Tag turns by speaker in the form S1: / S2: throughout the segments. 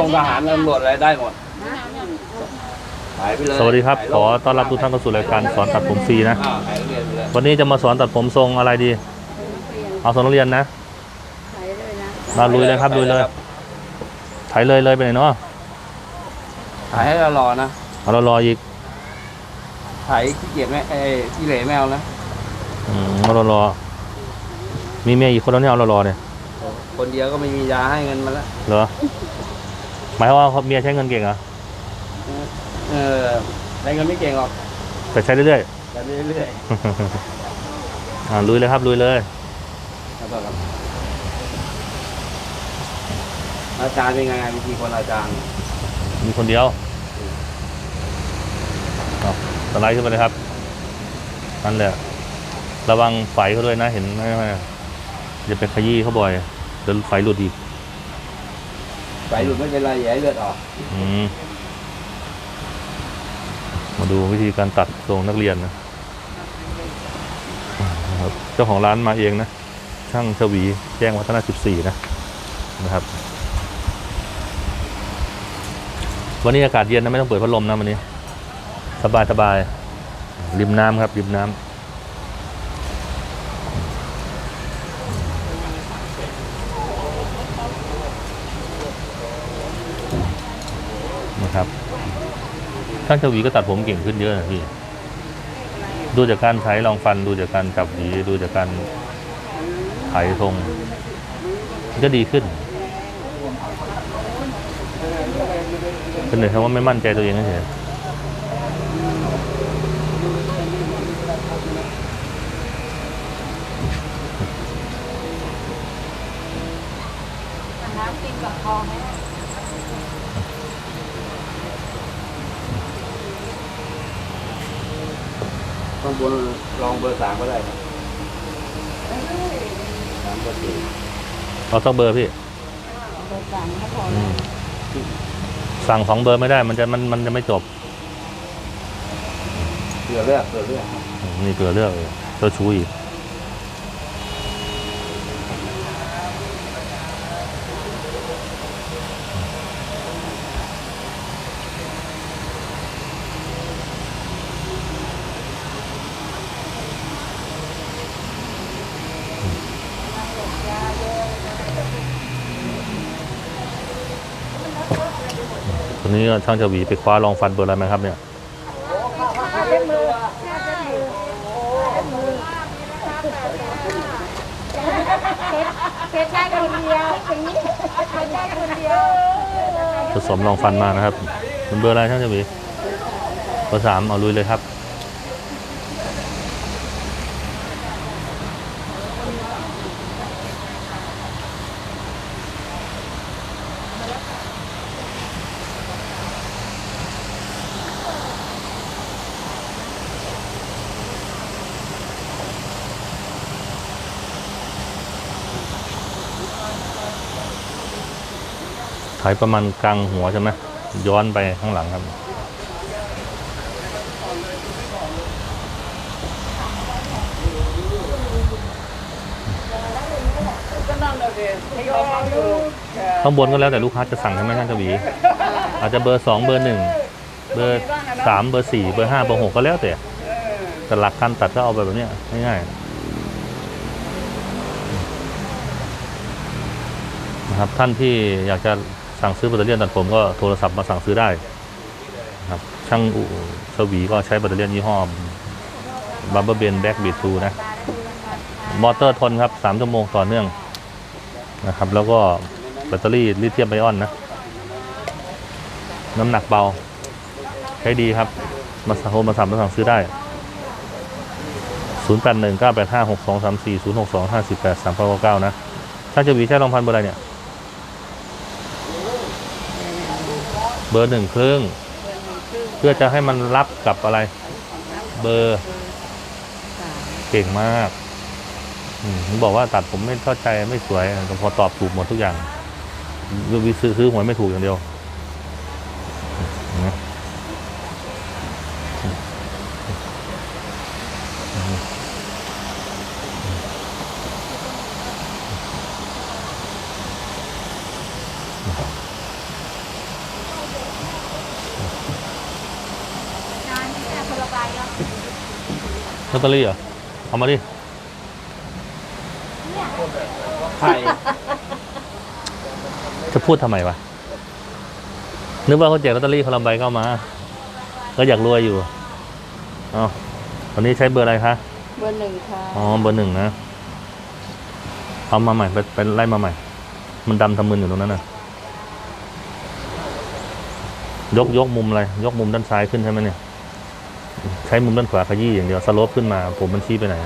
S1: ส่งทหารตำรวจอะไรได้หมดขายไปเลย
S2: สวัสดีครับ
S1: ขาย
S2: ขอต้อนรับทุกท่านเข้าสู่รายการสอนตัดผมฟรีนะ
S1: อ่าขายเรียนไปเลย
S2: วันนี้จะมาสอนตัดผมทรงอะไรดี เอาทรงนักเรียนนะ
S3: ขายเลยนะ
S2: มาลุยเลยครับลุยเลยไถเลยเลยไปไหนเนาะ
S1: ขายให้เรารอนะ
S2: เอาเรารออีก
S1: ขายขี้เกียจแม่เอ้ยขี้เหร่แมวนะ
S2: อืมเอาเรารอ มีเมียอีกคนแล้วเนี่ยเอาเรารอเนี่ย
S1: คนเดียวก็ไม่มียาให้เงินมาแล้ว
S2: เหรอ หมายความว่าเขาเมียใช้เงินเก่งเหรอ
S1: เออได้เงินไม่เก่งหรอก
S2: แต่ใช้เรื่อย
S1: แต่เรื่อย
S2: ๆ อ่าลุยเลยครับลุยเลย
S1: ๆแล้วก็ครับอาจารย์เป็นไงวิธีคนอาจารย์
S2: มีคนเดียวเอาสไลด์ขึ้นไปเลยครับ นั่นแหละ ระวังไฟเขาด้วยนะ เห็นไหมอย่าไปขยี้เขาบ่อยเดี๋ยวไฟหลุดอีก
S1: ใส่หลุดไม่เป็นไรอย่าให้เลือดออก
S2: อืมมาดูวิธีการตัดทรงนักเรียนนะนะครับเจ้าของร้านมาเองนะ ช่างชวีแจ้งวัฒนา14 นะนะครับ วันนี้อากาศเย็นนะ ไม่ต้องเปิดพัดลมนะวันนี้ สบายสบายริมน้ำครับ ริมน้ำนะครับ ช่างชวีก็ตัดผมเก่งขึ้นเยอะนะพี่ ดูจากการใช้รองฟันดูจากการจับหวีดูจากการไถทรงก็ดีขึ้นเป็นหนึ่งคำว่าไม่มั่นใจตัวเองเฉย
S3: น้ำกินกับทองไหม
S1: ข้างบนลองเบอร์สามก็ได้ครับสามเบอร์สี่
S2: เอาสักเบอร์พี่
S3: เบอร์สามก็พอ
S2: อืมสั่งสองเบอร์ไม่ได้ มันจะมันมันจะไม่จบ
S1: เผื่อเลือกเผื่อเลือก
S2: อืมนี่เกลือเลือกเลยเจ้าชู้อีก นี้ก็ช่างจะหวีไปคว้ารองฟันเบอร์อะไรไหมครับเนี่ยผสมรองฟันมานะครับเป็นเบอร์อะไรช่างจะหวีเบอร์สามเอาลุยเลยครับ ไถประมาณกลางหัวใช่ไหมย้อนไปข้างหลังครับ ข้างบนก็แล้วแต่ลูกค้าจะสั่งใช่ไหมท่านกวีอาจจะเบอร์สองเบอร์หนึ่งเบอร์สามเบอร์สี่เบอร์ห้าเบอร์หกก็แล้วแต่แต่หลักการตัดก็เอาแบบนี้ง่ายๆนะครับท่านที่อยากจะ สั่งซื้อแบตเตอรี่ตัดผมก็โทรศัพท์มาสั่งซื้อได้ครับช่างอู่ชวีก็ใช้แบตเตอรี่ยี่ห้อบัมเบอร์เบนแบ็กบีทูนะ มอเตอร์ทนครับสามชั่วโมงต่อเนื่องนะครับ แล้วก็แบตเตอรี่ลิเธียมไอออนนะ น้ำหนักเบา ใช้ดีครับ มาโทรมาสั่งมาสั่งซื้อได้ 0 8 1 9 8 5 6 2 3 4 0 6 2 5 8 3 9 9 นะถ้าจะวีใช้รองพันเบอร์อะไรเนี่ย เบอร์หนึ่งครึ่งเพื่อจะให้มันรับกับอะไร เบอร์เก่งมากอืมผมบอกว่าตัดผมไม่เข้าใจไม่สวยแต่พอตอบถูกหมดทุกอย่างวิซื้อซื้อหวยไม่ถูกอย่างเดียว ตเตอรี่เหรอ เอามาดิ
S1: ไข่
S2: จะพูดทำไมวะ นึกว่าเขาแจกลอตเตอรี่คนละใบก็เอามา ก็อยากรวยอยู่ เอ๋อวันนี้ใช้เบอร์อะไรคะ
S3: เบอร์หนึ่งค่ะ
S2: อ๋อ เบอร์หนึ่งนะ เอามาใหม่ ไปไปไล่มาใหม่ มันดำทำมึนอยู่ตรงนั้นน่ะ ยกยกมุมอะไร ยกมุมด้านซ้ายขึ้นใช่ไหมเนี่ยใช้มุมด้านขวาขยี้อย่างเดียวสโลปขึ้นมา ผมมันชี้ไปไหน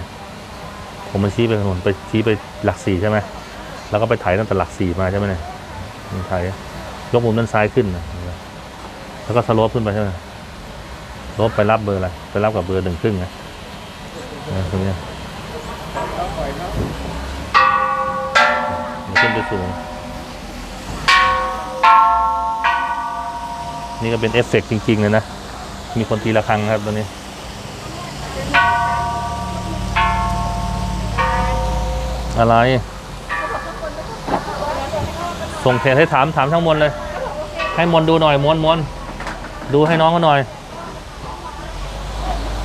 S2: ผมมันชี้ไปถนนไปชี้ไปหลักสี่ใช่ไหมแล้วก็ไปถ่ายตั้งแต่หลักสี่มาใช่ไหมเนี่ยมันถ่ายยกมุมด้านซ้ายขึ้นแล้วก็สโลปขึ้นไปใช่ไหมลปไปรับเบอร์อะไรไปรับกับเบอร์หนึ่งครึ่งนะตรงนี้ยมันขึ้นไปสูง นี่ก็เป็นเอฟเฟกต์จริงๆเลยนะ มีคนตีระฆังครับตอนนี้ อะไร ส่งเพจให้ถามถามทั้งมวลเลย ให้มวลดูหน่อยมวลมวลดูให้น้องเขาหน่อย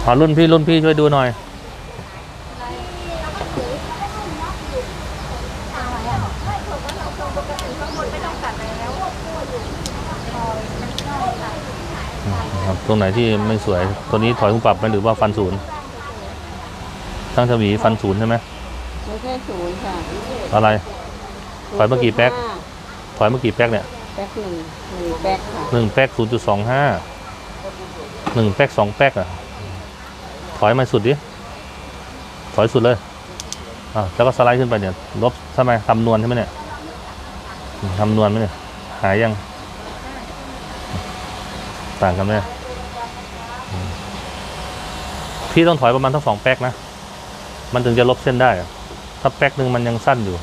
S2: ขอรุ่นพี่รุ่นพี่ช่วยดูหน่อย ตรงไหนที่ไม่สวย ตัวนี้ถอยหุ้ปรับไหมหรือว่าฟันศูนย์ตั้งฉวีฟันศูนย์ใช่ไหม
S3: ไม่ใช่ศูนย์ค่ะ
S2: อะไร ถอยเมื่อกี่แป๊ก ถอยเมื่อกี่แป๊กเนี่ย
S3: แป๊กหนึ่งหนึ่งแป๊กค่ะ
S2: หนึ่งแป๊กศูนย์จุดสองห้าหนึ่งแป๊กสองแป๊กอะ ถอยมาสุดดิ ถอยสุดเลยอะแล้วก็สไลด์ขึ้นไปเนี่ย ลบทำไมทำนวลใช่ไหมเนี่ยอืมทำนวลไหมเนี่ย หายยัง ต่างกันไหมอืมพี่ต้องถอยประมาณทั้งสองแป๊กนะ มันถึงจะลบเส้นได้อะ ถ้าแป๊กหนึ่งมันยังสั้นอยู่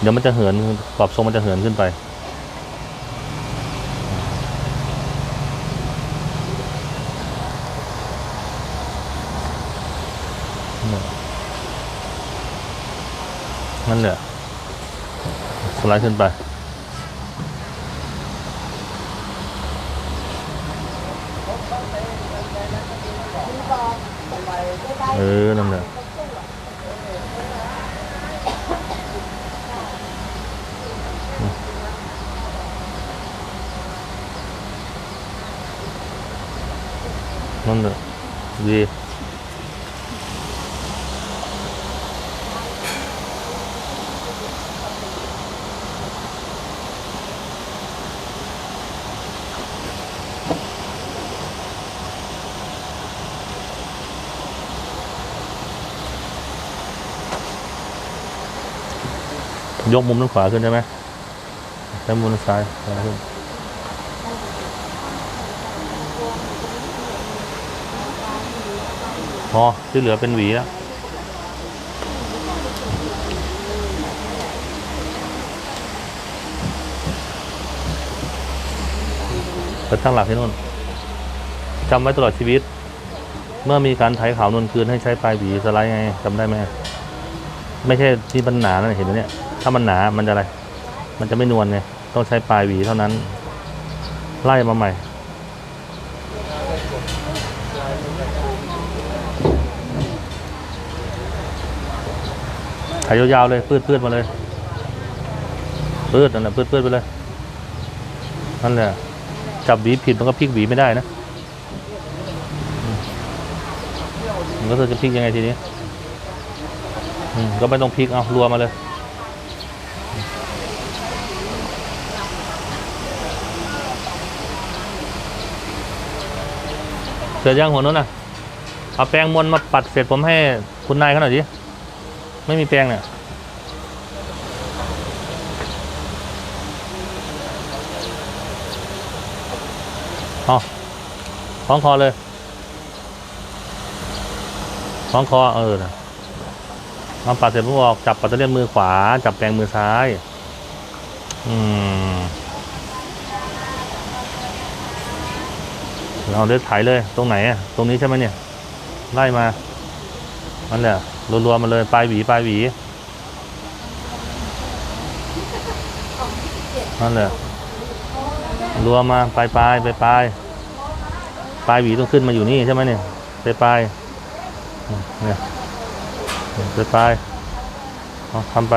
S2: เดี๋ยวมันจะเหินกรอบทรงมันจะเหินขึ้นไป นั่นแหละสไลด์ขึ้นไปเออนั่นแหละ นั่นแหละดียกมุมด้านขวาขึ้นใช่ไหมใช้มุมด้านซ้ายซ้ายขึ้น พอที่เหลือเป็นหวีแล้วไปตั้งหลักที่นู่นจำไว้ตลอดชีวิต เมื่อมีการไถขาวนวลคืนให้ใช้ปลายหวีสไลด์ไงจำได้ไหมไม่ใช่ที่มันหนานะเห็นไหมเนี่ยถ้ามันหนามันจะอะไร มันจะไม่นวลไงต้องใช้ปลายหวีเท่านั้น ไล่มาใหม่ ถ่ายยาวๆเลยปืดปืดมาเลยปืดนั่นแหละปืดปืดไปเลยนั่นแหละจับหวีผิดมันก็พลิกหวีไม่ได้นะมันก็จะพลิกยังไงทีนี้ก็ไม่ต้องพลิกเอารัวมาเลยเสร็จยังหัวนู้นนะเอาแปรงมวนมาปัดเสร็จผมให้คุณนายเขาหน่อยดิ ไม่มีแปรงเนี่ยเอคล้องคอเลยคล้องคอเออนะเอาปัดเสร็จปุ๊บออกจับปัตเตอร์เลียนมือขวา จับแปรงมือซ้าย อืมเราเลือกถ่ายเลย ตรงไหนอะ ตรงนี้ใช่ไหมเนี่ย ไล่มานั่นแหละ รัวๆมาเลยปลายหวีปลายหวีนั่นแหละรัวมาปลายปลายปลายปลายปลายหวีต้องขึ้นมาอยู่นี่ใช่ไหมเนี่ยปลายปลายเนี่ยปลายปลายเอาทำไป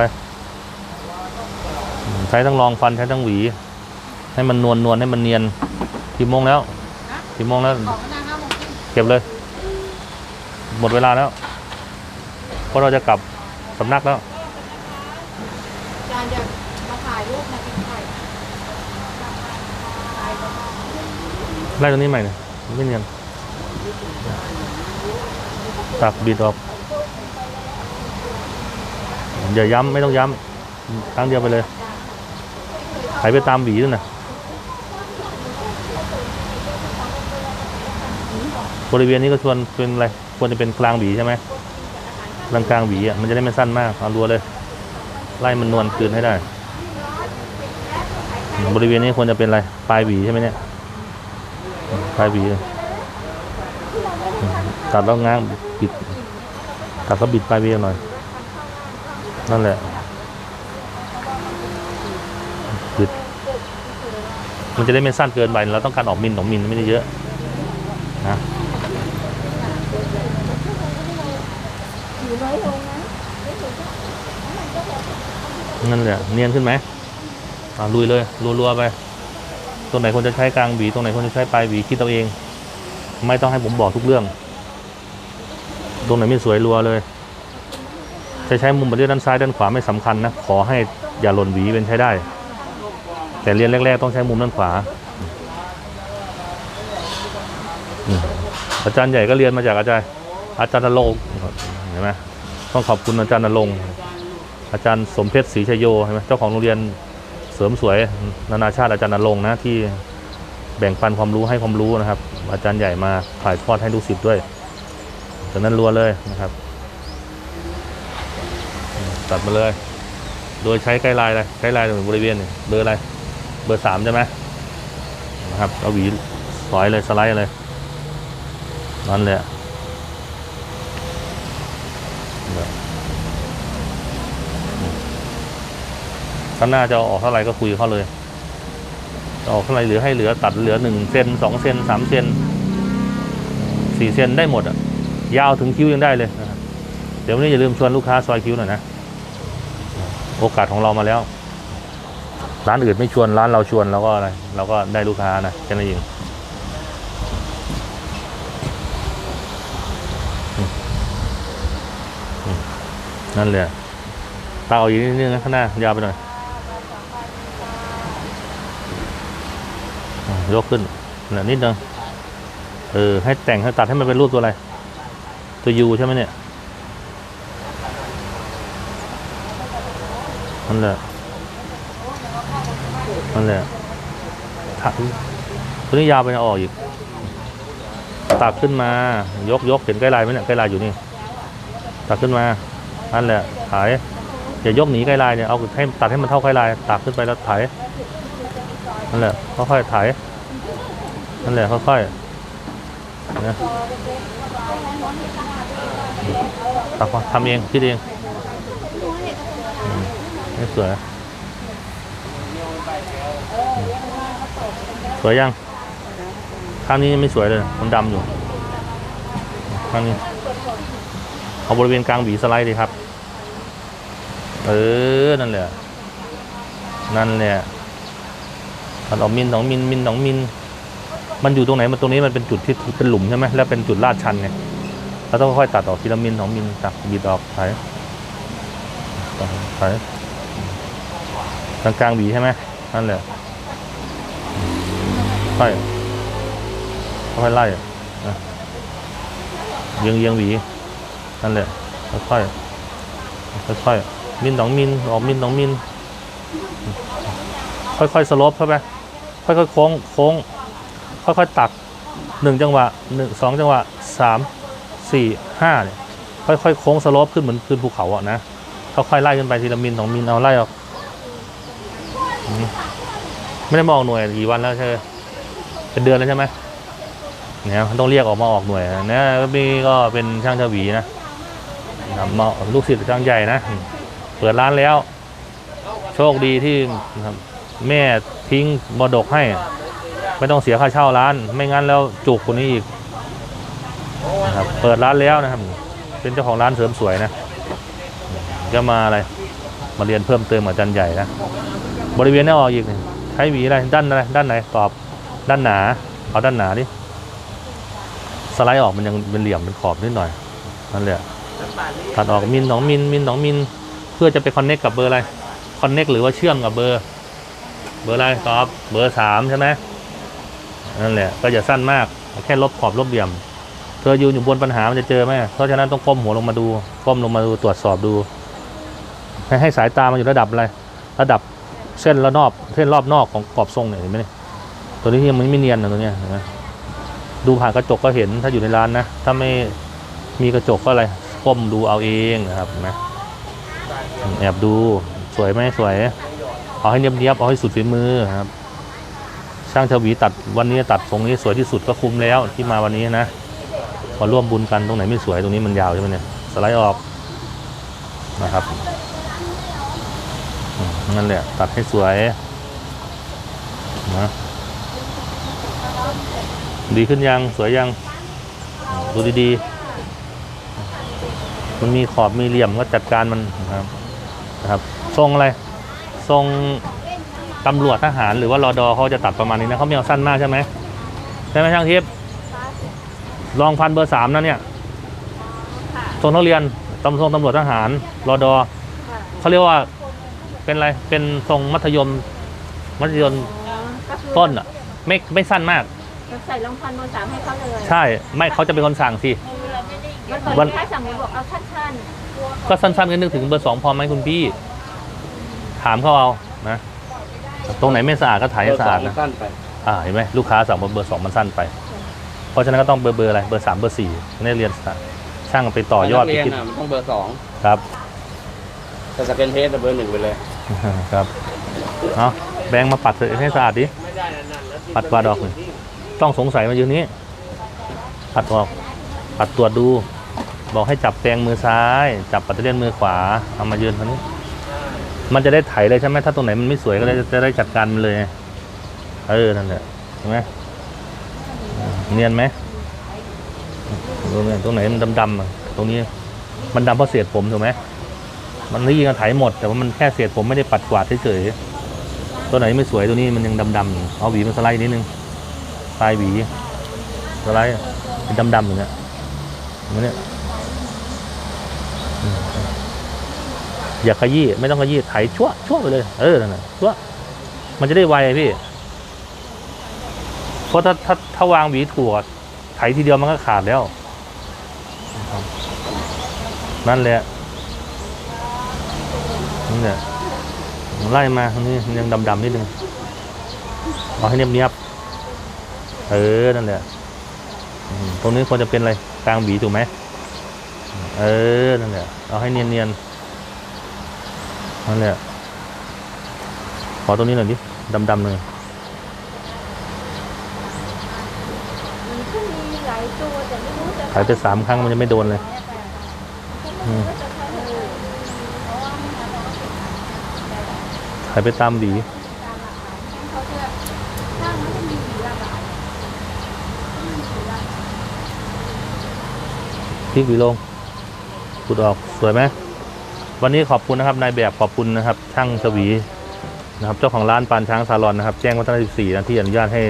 S2: อืมใช้ทั้งรองฟันใช้ทั้งหวี ให้มันนวลนวลให้มันเนียนกี่โมงแล้วกี่โมงแล้ว
S3: ของนางห้าโมงครึ่ง
S2: เก็บเลย หมดเวลาแล้ว เพราะเราจะกลับสำนักแล้ว
S3: อาจารย์จะมาถ่ายรูปมากินไข่ถ่ายก่อน
S2: ไล่ตรงนี้ใหม่เนี่ยไม่เนียนตักบิดออกอย่าย้ำไม่ต้องย้ำครั้งเดียวไปเลยหายไปตามหวีด้วยนะบริเวณนี้ก็ชวนเป็นอะไรควรจะเป็นกลางหวีใช่ไหม กลางกลางหวีอะมันจะได้ไม่สั้นมากเอารัวเลย ไล่มันนวลคืนให้ได้ บริเวณนี้ควรจะเป็นอะไรปลายหวีใช่ไหมเนี่ยปลายหวีเลยตัดแล้วง้างบิด ตัดแล้วบิดปลายหวีหน่อย นั่นแหละบิดมันจะได้ไม่สั้นเกินไปเราต้องการออกมิลสองมิลไม่ได้เยอะ
S3: อยู่น้อยลงนะ
S2: นั่นแหละเนียนขึ้นไหมอ่าลุยเลยรัวๆไปตรงไหนควรจะใช้กลางหวีตรงไหนควรจะใช้ปลายหวีคิดเอาเอง ไม่ต้องให้ผมบอกทุกเรื่อง ตรงไหนไม่สวยรัวเลย จะใช้มุมบันเลียด้านซ้ายด้านขวาไม่สำคัญนะขอให้อย่าหล่นหวีเป็นใช้ได้ แต่เรียนแรก ๆ ต้องใช้มุมด้านขวาอืมอาจารย์ใหญ่ก็เรียนมาจากอาจารย์อาจารย์นรงค์เห็นไหมต้องขอบคุณอาจารย์นรงค์ อาจารย์สมเพชรศรีชยโยเห็นไหมเจ้าของโรงเรียนเสริมสวยนานาชาติอาจารย์นรงค์นะที่แบ่งปันความรู้ให้ความรู้นะครับ อาจารย์ใหญ่มาถ่ายทอดให้ลูกศิษย์ด้วยจากนั้นรัวเลยนะครับ ตัดมาเลย โดยใช้ไกด์ไลน์อะไรไกด์ไลน์ตรงบริเวณเบอร์อะไรเบอร์สามใช่ไหมนะครับเอาหวีสอยเลยสไลด์เลยนั่นแหละเนี่ย ข้างหน้าจะออกเท่าไหร่ก็คุยเขาเลยออกเท่าไหร่เหลือให้เหลือตัดเหลือหนึ่งเซนสองเซนสามเซนสี่เซนได้หมดอะ ยาวถึงคิ้วยังได้เลยเดี๋ยววันนี้อย่าลืมชวนลูกค้าซอยคิ้วหน่อยนะ โอกาสของเรามาแล้ว ร้านอื่นไม่ชวนร้านเราชวนเราก็อะไรเราก็ได้ลูกค้านะแค่นั้นเองนั่นแหละตาเอาอีกนิดนึงนะข้างหน้ายาวไปหน่อยอะ ยกขึ้นนะนิดนึงเออ ให้แต่งให้ตัดให้มันเป็นรูปตัวอะไร ตัวยูใช่ไหมเนี่ยนั่นแหละนั่นแหละถักตัวนี้ยาวไปนะออกอีกตักขึ้นมา ยกยกเห็นใกล้ลายไหมเนี่ยใกล้ลายอยู่นี่ ตักขึ้นมานั่นแหละถ่ายอย่ายกหนีใกล้ลายเนี่ยเอาให้ตัดให้มันเท่าใกล้ลายตักขึ้นไปแล้วถ่ายนั่นแหละค่อยๆถ่าย นั่นแหละค่อยๆนะตักทำเองคิดเองอืมไม่สวยสวยยัง ข้างนี้ไม่สวยเลย มันดำอยู่ ข้างนี้ เอาบริเวณกลางหวีสไลด์ดีครับ เออ นั่นแหละ นั่นแหละตัดออกมินสองมินมินสองมินมน มันอยู่ตรงไหนมันตรงนี้มันเป็นจุดที่เป็นหลุมใช่ไหมแล้วเป็นจุดลาดชันไงเราต้องค่อยตัดออกทีละมินสองมินตัดบีบออกไถไถกลางกลางๆหวีใช่ไหมนั่นแหละค่อยค่อยไล่เยียงเยียงหวีนั่นแหละค่อยค่อยค่อยมินสองมินออกมินสองมินค่อยๆสโลปเข้าไปค่อยๆโค้งโค้ง ค่อยๆตักหนึ่งจังหวะหนึ่งสองจังหวะสามสี่ห้าเนี่ยค่อยๆโค้งสโลปขึ้นเหมือนขึ้นภูเขาอะนะค่อยๆไล่ขึ้นไปทีละมินสองมินเอาไล่ออกไม่ได้มาออกหน่วยกี่วันแล้วใช่ไหมเป็นเดือนแล้วใช่ไหมเนี่ยต้องเรียกออกมาออกหน่วยนะเนี่ยมีก็เป็นช่างชาหวีนะนะครับมาลูกศิษย์ช่างใหญ่นะเปิดร้านแล้ว โชคดีที่แม่ทิ้งมรดกให้ ไม่ต้องเสียค่าเช่าร้าน ไม่งั้นแล้วจุกกว่านี้อีกนะครับเปิดร้านแล้วนะครับ เป็นเจ้าของร้านเสริมสวยนะจะมาอะไร มาเรียนเพิ่มเติมกับอาจันใหญ่นะบริเวณนี้ออกอีกนี่ใช้หวีอะไรด้านอะไรด้านไหนตอบด้านหนาเอาด้านหนาดิสไลด์ออกมันยังเป็นเหลี่ยมเป็นขอบนิดหน่อยนั่นแหละตัดออกมิลสองมิลมิลสองมิลเพื่อจะไปคอนเน็กกับเบอร์อะไรคอนเน็กหรือว่าเชื่อมกับเบอร์ เบอร์อะไรตอบเบอร์สามใช่ไหม นั่นแหละก็อย่าสั้นมากแค่ลบขอบลบเหลี่ยม เธอยืนอยู่บนปัญหามันจะเจอไหมเพราะฉะนั้นต้องก้มหัวลงมาดูก้มลงมาดูตรวจสอบดู ให้ให้สายตามันอยู่ระดับอะไร ระดับเส้นระนอบเส้นรอบนอกของกรอบทรงเนี่ยเห็นไหมเนี่ยตัวนี้ยังไม่เนียนนะตัวเนี้ยเห็นไหมดูผ่านกระจกก็เห็นถ้าอยู่ในร้านนะถ้าไม่มีกระจกก็อะไรก้มดูเอาเองนะครับนไหมแอบดูสวยไหมสวย เอาให้เนียบๆเอาให้สุดฝีมือครับ ช่างชวีตัดวันนี้ตัดทรงนี้สวยที่สุดก็คุ้มแล้วที่มาวันนี้นะมาร่วมบุญกันตรงไหนไม่สวยตรงนี้มันยาวใช่ไหมเนี่ยสไลด์ออกนะครับนั่นแหละตัดให้สวยนะดีขึ้นยังสวยยังดูดีๆ มันมีขอบมีเหลี่ยมก็จัดการมันนะครับนะครับทรงอะไรทรง ตำรวจทหารหรือว่ารอดอเขาจะตัดประมาณนี้นะเขาไม่เอาสั้นมากใช่ไหมใช่ไหมช่างทิพย์ลองพันเบอร์สามนะเนี่ยทรงนักเรียนตำทรงตำรวจทหารรอดอเขาเรียกว่าเป็นอะไรเป็นทรงมัธยม มัธยม
S3: ก็คือ
S2: ต้นอะ ไม่ไม่สั้นมาก
S3: ใส่รองพันเบอร์สามให้เขาเลย
S2: ใช่ ไม่เขาจะเป็นคนสั่งสิ
S3: มัน
S2: วั
S3: วันนถ้าสั่งมาบอกเอาสั้น
S2: ก็สั้นๆก็นึกถึงเบอร์สองพอไหมคุณพี่ ถามเขาเอานะ ตรงไหนไม่สะอาดก็ถ่ายให้สะอาดนะ
S1: สั้นไป
S2: อ่าเห็นไหมลูกค้าสั่งเบอร์สองมันสั้นไป เพราะฉะนั้นก็ต้องเบอร์เบอร์อะไรเบอร์สามเบอร์สี่นี่เรียนช่างไปต่อยอด
S1: นัก
S2: ไป
S1: เรียน
S2: คิด
S1: น่ะมันต้องเบอร์สอง
S2: ครับ
S1: แต่สเกนเทสน่ะเบอร์หนึ่งไปเลย
S2: ครับเอาแบงค์มาปัดเถอะให้สะอาดดิปัดปัดออกเลยต้องสงสัยมาอยู่นี้ปัดออกปัดตรวจดู บอกให้จับแปรงมือซ้าย จับปัตเตอร์เลียนมือขวาเอามายืนตรงนี้ มันจะได้ไถเลยใช่ไหมถ้าตรงไหนมันไม่สวยก็ได้จะได้จัดการมันเลยเออนั่นแหละเห็นไหมเนียนไหมตรงไหนตรงไหนมันดำๆตรงนี้ มันดำเพราะเศษผมถูกไหมมันนี่ก็ไถหมด แต่ว่ามันแค่เศษผมไม่ได้ปัดกวาดเฉยๆตัวไหนไม่สวยตัวนี้มันยังดำๆเอาหวีมาสไลด์นิดนึงปลายหวีสไลด์เป็นดำๆอย่างเงี้ยอย่างเงี้ยอืม อย่าขยี้ไม่ต้องขยี้ไถชั่วชั่วไปเลย เออนั่นแหละชั่วมันจะได้ไวพี่เพราะถ้าถ้าถ้าวางหวีถูกอะไถทีเดียวมันก็ขาดแล้ว นั่นแหละนี่แหละไล่มาตรงนี้ยังดำๆนิดนึงเอาให้เนียบๆเออนั่นแหละตรงนี้ควรจะเป็นอะไรกลางหวีถูกไหมเออนั่นแหละเอาให้เนียนๆ นั่นแหละ ขอตรงนี้หน่อยดิ ดำๆเลย
S3: ๆมันก็มีหลายตัวแต่ไม่รู้จะ
S2: ถ่ายไปสามครั้งมันจะไม่โดนเลยอืมถ่ายไปตามหวีพลิกหวีลงขุดออก สวยไหม วันนี้ขอบคุณนะครับนายแบบขอบคุณนะครับ ช่างชวีนะครับเจ้าของร้านปานช้างซาลอนนะครับ แจ้งวัฒน14นะที่อนุญาตให้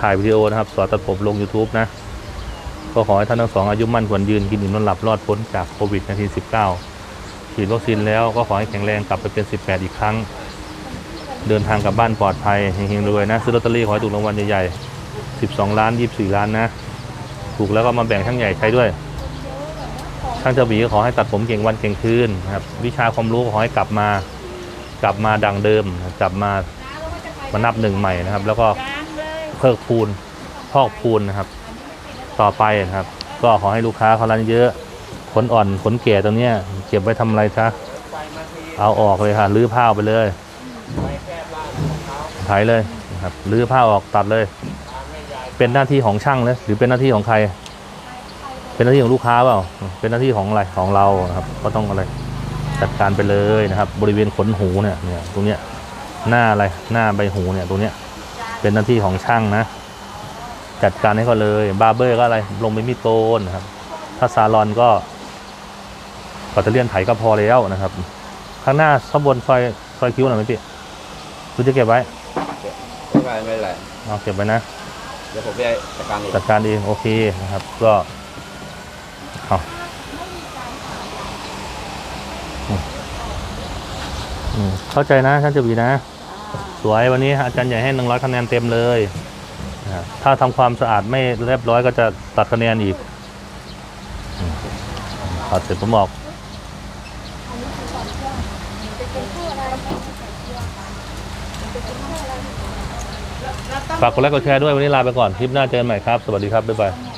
S2: ถ่ายวิดีโอนะครับสอนตัดผมลง YouTube นะ ก็ขอให้ท่านทั้งสองอายุมั่นขวัญยืนกินอิ่มนอนหลับรอดพ้นจากโควิด -19 ฉีดวัคซีนแล้วก็ขอให้แข็งแรงกลับไปเป็น 18 อีกครั้ง เดินทางกลับบ้านปลอดภัยเฮงๆรวยนะ ซื้อลอตเตอรี่ขอให้ถูกรางวัลใหญ่ๆ 12 ล้าน 24 ล้านนะ ถูกแล้วก็มาแบ่งช่างใหญ่ใช้ด้วย ช่างเจ้าหวีก็ขอให้ตัดผมเก่งวันเก่งคืนนะครับ วิชาความรู้ขอให้กลับมา กลับมาดังเดิม กลับมามานับหนึ่งใหม่นะครับ แล้วก็
S3: เพิ
S2: กพูนพอกพูนนะครับ ต่อไปนะครับ ก็ขอให้ลูกค้าเขาร้านเยอะขนอ่อนขนแก่ตรงเนี้ยเก็บไว้ทำอะไรซะเอาออกเลยค่ะรื้อผ้าไปเลยไถเลยนะครับรื้อผ้าออกตัดเลย เป็นหน้าที่ของช่างเลยหรือเป็นหน้าที่ของใคร เป็นหน้าที่ของลูกค้าเปล่า เป็นหน้าที่ของอะไรของเรานะครับ ก็ต้องอะไรจัดการไปเลยนะครับ บริเวณขนหูเนี่ยเนี่ยตรงเนี้ยหน้าอะไรหน้าใบหูเนี่ยตรงเนี้ยเป็นหน้าที่ของช่างนะ จัดการให้เขาเลยบาร์เบอร์ก็อะไรลงไปมีดโกนนะครับ ถ้าซาลอนก็ปัตเตอร์เลียนไถก็พอแล้วนะครับ ข้างหน้าข้างบนซอยซอยคิ้วหน่อยไหมพี่คุณจะเก็บไว้
S1: ไม่เป็นไรไม่เป็นไร
S2: เอาเก็บไว้นะ
S1: เดี๋ยวผมไปจัดการเอง
S2: จัดการเองโอเคนะครับ ก็ เอาเข้าใจนะท่านเจาหวีนะ สวยวันนี้อาจารย์ใหญ่ให้หนึ่งร้อยคะแนนเต็มเลยถ้าทำความสะอาดไม่เรียบร้อยก็จะตัดคะแนนอีกตัดเสร็จผมบอกฝากกดไลค์กดแชร์ด้วยวันนี้ลาไปก่อน คลิปหน้าเจอกันใหม่ครับ สวัสดีครับ บ๊ายบาย